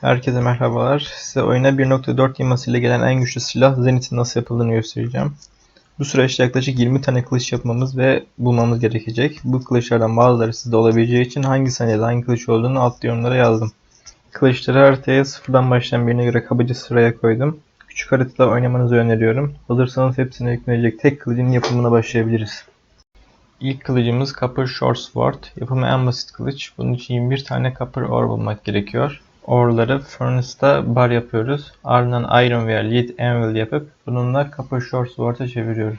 Herkese merhabalar. Size oyuna 1.4 yamasıyla gelen en güçlü silah Zenith'in nasıl yapıldığını göstereceğim. Bu süreçte yaklaşık 20 tane kılıç yapmamız ve bulmamız gerekecek. Bu kılıçlardan bazıları sizde olabileceği için hangi saniyede hangi kılıç olduğunu alt yorumlara yazdım. Kılıçları haritaya sıfırdan başlayan birine göre kabaca sıraya koydum. Küçük haritada oynamanızı öneriyorum. Hazırsanız hepsine hükmedecek tek kılıcın yapımına başlayabiliriz. İlk kılıcımız Copper Short Sword. Yapımı en basit kılıç. Bunun için 21 tane Copper Ore bulmak gerekiyor. Ore'ları Furnace'da bar yapıyoruz. Ardından Iron veya Lead Anvil yapıp bununla Copper Short Sword'a çeviriyoruz.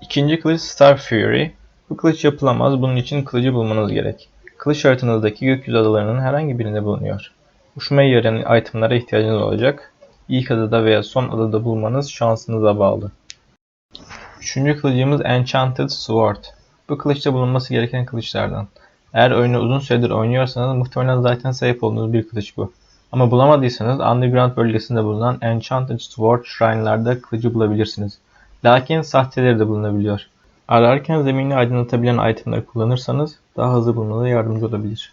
İkinci kılıç Star Fury. Bu kılıç yapılamaz. Bunun için kılıcı bulmanız gerek. Kılıç haritanızdaki gökyüzü adalarının herhangi birinde bulunuyor. Uçmaya yarayan itemlara ihtiyacınız olacak. İlk adada veya son adada bulmanız şansınıza bağlı. Üçüncü kılıcımız Enchanted Sword. Bu kılıçta bulunması gereken kılıçlardan. Eğer oyunu uzun süredir oynuyorsanız muhtemelen zaten sahip olduğunuz bir kılıç bu. Ama bulamadıysanız Underground bölgesinde bulunan Enchanted Sword Shrine'larda kılıcı bulabilirsiniz. Lakin sahteleri de bulunabiliyor. Ararken zemini aydınlatabilen itemleri kullanırsanız daha hızlı bulmanıza yardımcı olabilir.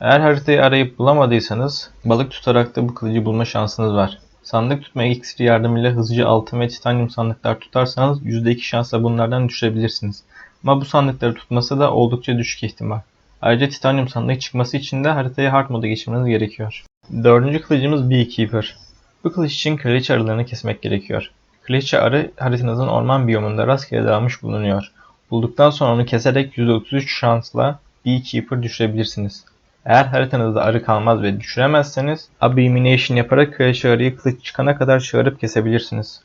Eğer haritayı arayıp bulamadıysanız balık tutarak da bu kılıcı bulma şansınız var. Sandık tutma iksiri yardımıyla hızlıca altın ve titanyum sandıklar tutarsanız %2 şansla bunlardan düşürebilirsiniz. Ama bu sandıkları tutması da oldukça düşük ihtimal. Ayrıca titanyum sandığı çıkması için de haritayı hard moda geçirmeniz gerekiyor. Dördüncü kılıcımız Beekeeper. Bu kılıç için kraliçe arılarını kesmek gerekiyor. Kraliçe arı haritanızın orman biyomunda rastgele dağılmış bulunuyor. Bulduktan sonra onu keserek %33 şansla Beekeeper düşürebilirsiniz. Eğer haritanızda arı kalmaz ve düşüremezseniz Abomination yaparak kraliçe arıyı kılıç çıkana kadar çağırıp kesebilirsiniz.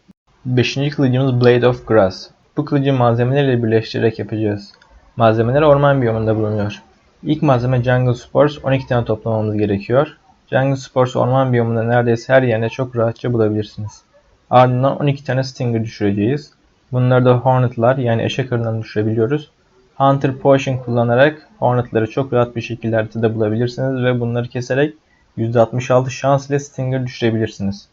Beşinci kılıcımız Blade of Grass. Bu kılıcı malzemelerle birleştirerek yapacağız. Malzemeler orman biyomunda bulunuyor. İlk malzeme Jungle Spores 12 tane toplamamız gerekiyor. Jungle Spores orman biyomunda neredeyse her yerde çok rahatça bulabilirsiniz. Ardından 12 tane Stinger düşüreceğiz. Bunları da Hornet'lar yani eşek arılarını düşürebiliyoruz. Hunter Potion kullanarak Hornet'ları çok rahat bir şekilde haritada bulabilirsiniz ve bunları keserek %66 şans ile Stinger düşürebilirsiniz.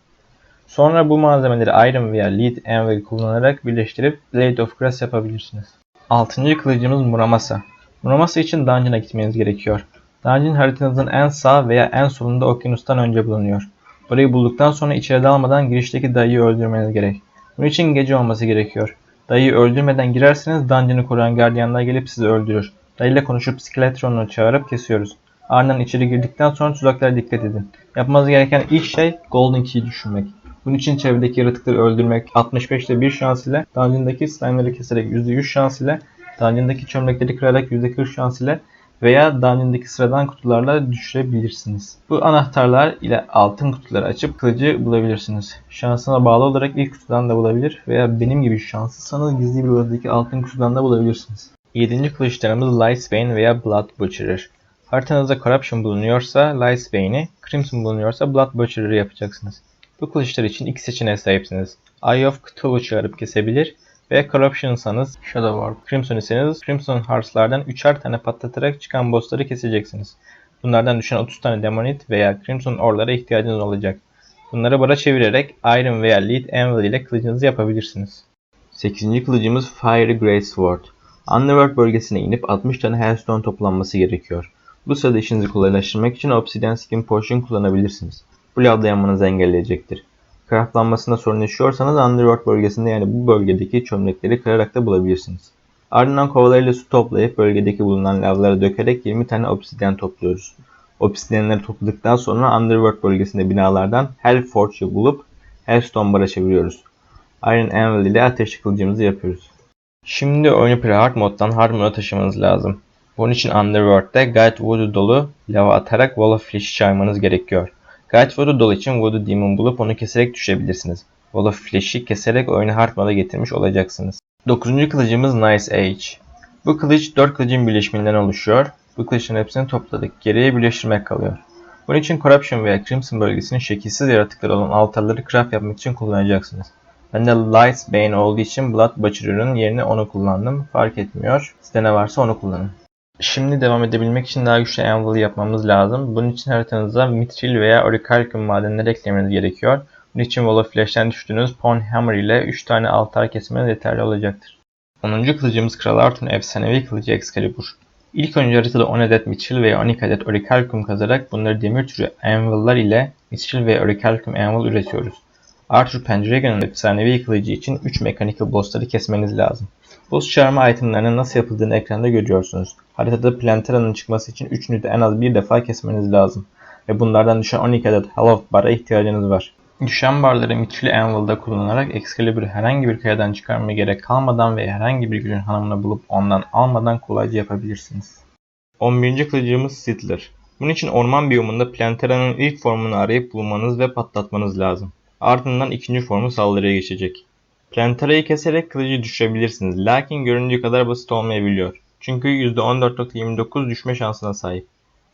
Sonra bu malzemeleri Iron veya Lead Anvil kullanarak birleştirip Blade of Grass yapabilirsiniz. Altıncı kılıcımız Muramasa. Muramasa için Dungeon'a gitmeniz gerekiyor. Dungeon haritanızın en sağ veya en solunda okyanustan önce bulunuyor. Burayı bulduktan sonra içeri dalmadan girişteki dayıyı öldürmeniz gerek. Bunun için gece olması gerekiyor. Dayıyı öldürmeden girerseniz Dungeon'ı koruyan gardiyanlar gelip sizi öldürür. Dayıyla konuşup Skeletron'u çağırıp kesiyoruz. Ardından içeri girdikten sonra tuzaklara dikkat edin. Yapmanız gereken ilk şey Golden Key düşünmek. Bunun için çevredeki yaratıkları öldürmek 65'te 1 şans ile, Dungeon'daki slime'ları keserek %100 şans ile, Dungeon'daki çömlekleri kırarak %40 şans ile veya Dungeon'daki sıradan kutularla düşürebilirsiniz. Bu anahtarlar ile altın kutuları açıp kılıcı bulabilirsiniz. Şansına bağlı olarak ilk kutudan da bulabilir veya benim gibi şanslıysanız gizli bir odadaki altın kutudan da bulabilirsiniz. 7. kılıçlarımız Lightsbane veya Blood Butcherer. Haritanızda Corruption bulunuyorsa Lightsbane'i, Crimson bulunuyorsa Blood Butcherer'ı yapacaksınız. Bu kılıçlar için iki seçeneğe sahipsiniz. Eye of Cthulhu çağırıp kesebilir ve Corruption'sanız Shadow Warp, Crimson iseniz Crimson Hearts'lardan 3'er tane patlatarak çıkan bossları keseceksiniz. Bunlardan düşen 30 tane Demonite veya Crimson Or'lara ihtiyacınız olacak. Bunları bara çevirerek Iron veya Lead Anvil ile kılıcınızı yapabilirsiniz. 8. kılıcımız Fiery Great Sword. Underworld bölgesine inip 60 tane Hellstone toplanması gerekiyor. Bu sırada işinizi kolaylaştırmak için Obsidian Skin Potion kullanabilirsiniz. Bu lavda yanmanızı engelleyecektir. Craftlanmasında sorun yaşıyorsanız Underworld bölgesinde yani bu bölgedeki çömlekleri kırarak da bulabilirsiniz. Ardından kovalarıyla su toplayıp bölgedeki bulunan lavlara dökerek 20 tane obsidyen topluyoruz. Obsidyenleri topladıktan sonra Underworld bölgesinde binalardan Hellforge'u bulup Hellstone Bar'a çeviriyoruz. Iron Anvil ile ateş kılıcımızı yapıyoruz. Şimdi oyunu pre-hard moddan hard moda taşımanız lazım. Bunun için Underworld'de Guide Voodoo dolu lava atarak Wall of Flesh'i çağırmanız gerekiyor. Guide Voodoo dolu için Voodoo Demon bulup onu keserek düşebilirsiniz. Wall of Flesh'i keserek oyunu hard getirmiş olacaksınız. 9. kılıcımız Nice Age. Bu kılıç 4 kılıcın birleşiminden oluşuyor. Bu kılıçların hepsini topladık. Geriye birleştirmek kalıyor. Bunun için Corruption veya Crimson bölgesinin şekilsiz yaratıkları olan altarları craft yapmak için kullanacaksınız. Ben de Light Bane olduğu için Blood Butcherer'ın yerine onu kullandım. Fark etmiyor. Sizde ne varsa onu kullanın. Şimdi devam edebilmek için daha güçlü Anvil'ı yapmamız lazım. Bunun için haritanıza Mithril veya Orichalcum madenleri eklemeniz gerekiyor. Bunun için Wall of Flash'ten düştüğünüz Pwn Hammer ile 3 tane altar kesmeniz yeterli olacaktır. 10. kılıcımız Kral Arthur'un efsanevi kılıcı Excalibur. İlk önce haritada 10 adet Mitchell ve 12 adet Orichalcum kazarak bunları demir türü anvil'lar ile Mitchell ve Orichalcum anvil üretiyoruz. Arthur Pendragon'un efsanevi kılıcı için 3 mechanical bossları kesmeniz lazım. Boss çağırma itemlerinin nasıl yapıldığını ekranda görüyorsunuz. Haritada Plantera'nın çıkması için üçünü de en az bir defa kesmeniz lazım. Ve bunlardan düşen 12 adet Hallowed Bar'a ihtiyacınız var. Düşen barları Mitchell Anvil'da kullanarak Excalibur'u herhangi bir kayadan çıkarmaya gerek kalmadan ve herhangi bir gücün hanımını bulup ondan almadan kolayca yapabilirsiniz. 11. kılıcımız Sittler. Bunun için orman biyomunda Plantera'nın ilk formunu arayıp bulmanız ve patlatmanız lazım. Ardından ikinci formu saldırıya geçecek. Plantera'yı keserek kılıcı düşürebilirsiniz. Lakin göründüğü kadar basit olmayabiliyor. Çünkü %14.29 düşme şansına sahip.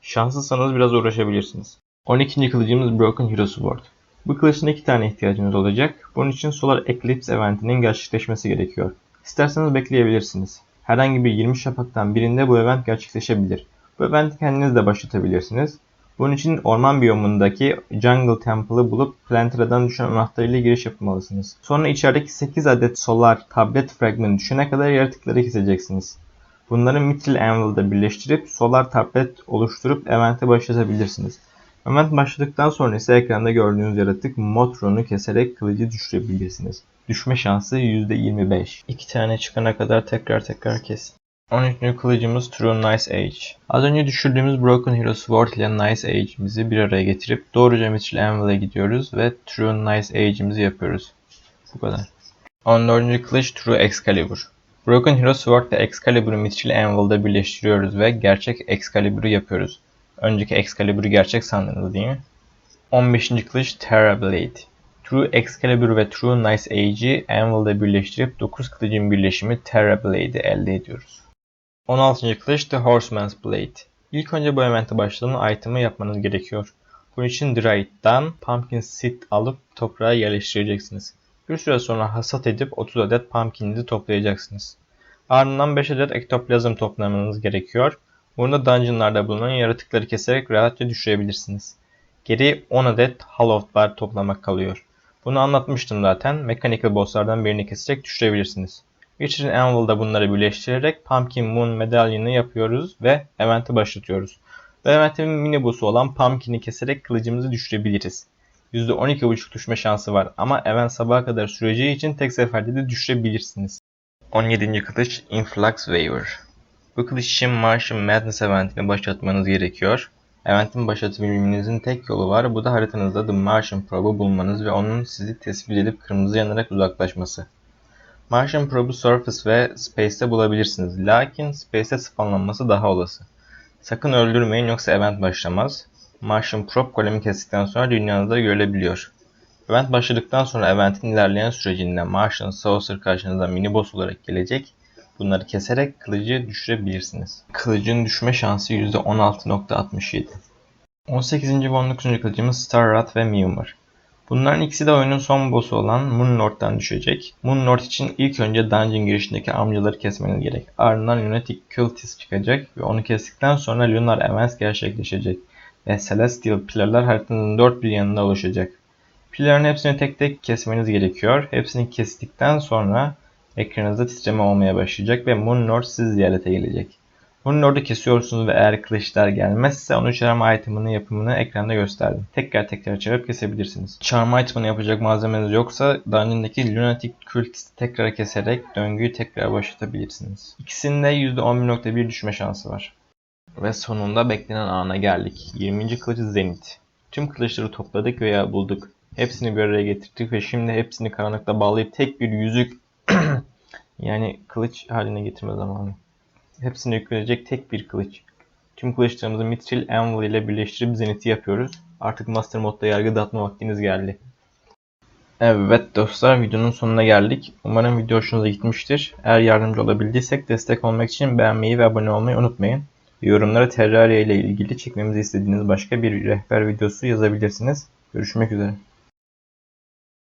Şanslıysanız biraz uğraşabilirsiniz. 12. kılıcımız Broken Hero Sword. Bu kılıçtan iki tane ihtiyacınız olacak. Bunun için Solar Eclipse eventinin gerçekleşmesi gerekiyor. İsterseniz bekleyebilirsiniz. Herhangi bir 20 şafaktan birinde bu event gerçekleşebilir. Bu eventi kendiniz de başlatabilirsiniz. Bunun için orman biyomundaki Jungle Temple'ı bulup Plantera'dan düşen anahtarıyla giriş yapmalısınız. Sonra içerideki 8 adet solar tablet fragmanı düşene kadar yaratıkları keseceksiniz. Bunları Mithril Anvil'da birleştirip solar tablet oluşturup evente başlatabilirsiniz. Event başladıktan sonra ise ekranda gördüğünüz yaratık Motron'u keserek kılıcı düşürebilirsiniz. Düşme şansı %25. İki tane çıkana kadar tekrar tekrar kesin. 13. kılıcımız True Nice Age. Az önce düşürdüğümüz Broken Hero Sword ile Nice Age'imizi bir araya getirip doğruca Mitchell Anvil'e gidiyoruz ve True Nice Age'imizi yapıyoruz. Bu kadar. 14. kılıç True Excalibur. Broken Hero Sword ve Excalibur'u Mitchell Anvil'da birleştiriyoruz ve gerçek Excalibur'u yapıyoruz. Önceki Excalibur'u gerçek sandınız değil mi? 15. kılıç Terra Blade. True Excalibur ve True Nice Age'i Anvil'da birleştirip 9 kılıcın birleşimi Terra Blade'i elde ediyoruz. 16. kılıç The Horseman's Blade. İlk önce bu evente başlatan item'ı yapmanız gerekiyor. Bunun için Dryad'dan Pumpkin Seed alıp toprağa yerleştireceksiniz. Bir süre sonra hasat edip 30 adet pumpkin'i toplayacaksınız. Ardından 5 adet ektoplazm toplamanız gerekiyor. Burada dungeonlarda bulunan yaratıkları keserek rahatça düşürebilirsiniz. Geri 10 adet Hallowed Bar toplamak kalıyor. Bunu anlatmıştım zaten. Mechanical bosslardan birini keserek düşürebilirsiniz. Witcher'ın Anvil'da bunları birleştirerek Pumpkin Moon medalyonu yapıyoruz ve eventi başlatıyoruz. Ve eventin mini boss'u olan Pumpkin'i keserek kılıcımızı düşürebiliriz. %12.5 düşme şansı var ama event sabaha kadar süreceği için tek seferde de düşürebilirsiniz. 17. kılıç Influx Waver. Bu kılıç için Martian Madness eventini başlatmanız gerekiyor. Eventin başlatabilmenizin tek yolu var. Bu da haritanızda The Martian Probe'u bulmanız ve onun sizi tespit edip kırmızı yanarak uzaklaşması. Martian Probe'u Surface ve Space'te bulabilirsiniz. Lakin Space'te spawnlanması daha olası. Sakın öldürmeyin yoksa event başlamaz. Martian Probe golemi kestikten sonra dünyanızda görülebiliyor. Event başladıktan sonra eventin ilerleyen sürecinde Martian Saucer karşınıza mini boss olarak gelecek. Bunları keserek kılıcı düşürebilirsiniz. Kılıcın düşme şansı %16.67. 18. ve 19. kılıcımız Starrat ve Mjolnir. Bunların ikisi de oyunun son boss'u olan Moonlord'dan düşecek. Moonlord için ilk önce dungeon girişindeki amcaları kesmeniz gerek. Ardından Lunatic Cultist çıkacak ve onu kestikten sonra Lunar Events gerçekleşecek. Ve Celestial Pillar'lar haritanın dört bir yanında oluşacak. Pillar'ın hepsini tek tek kesmeniz gerekiyor. Hepsini kestikten sonra ekranınızda titreme olmaya başlayacak ve Moonlord sizi ziyarete gelecek. Moonlord'u kesiyorsunuz ve eğer kılıçlar gelmezse onu çarpma item'ının yapımını ekranda gösterdim. Tekrar tekrar çarpıp kesebilirsiniz. Çarpma item'ını yapacak malzemeniz yoksa Dungeon'daki Lunatic Cultist'i tekrar keserek döngüyü tekrar başlatabilirsiniz. İkisinde %11.1 düşme şansı var. Ve sonunda beklenen ana geldik. 20. kılıcı Zenith. Tüm kılıçları topladık veya bulduk. Hepsini bir araya getirdik ve şimdi hepsini karanlıkta bağlayıp tek bir yüzük yani kılıç haline getirme zamanı. Hepsini yüklenecek tek bir kılıç. Tüm kılıçlarımızı Mithril Anvil ile birleştirip Zenith'i yapıyoruz. Artık Master Mode'da yargı dağıtma vaktiniz geldi. Evet dostlar videonun sonuna geldik. Umarım video hoşunuza gitmiştir. Eğer yardımcı olabildiysek destek olmak için beğenmeyi ve abone olmayı unutmayın. Yorumlara Terraria ile ilgili çekmemizi istediğiniz başka bir rehber videosu yazabilirsiniz. Görüşmek üzere.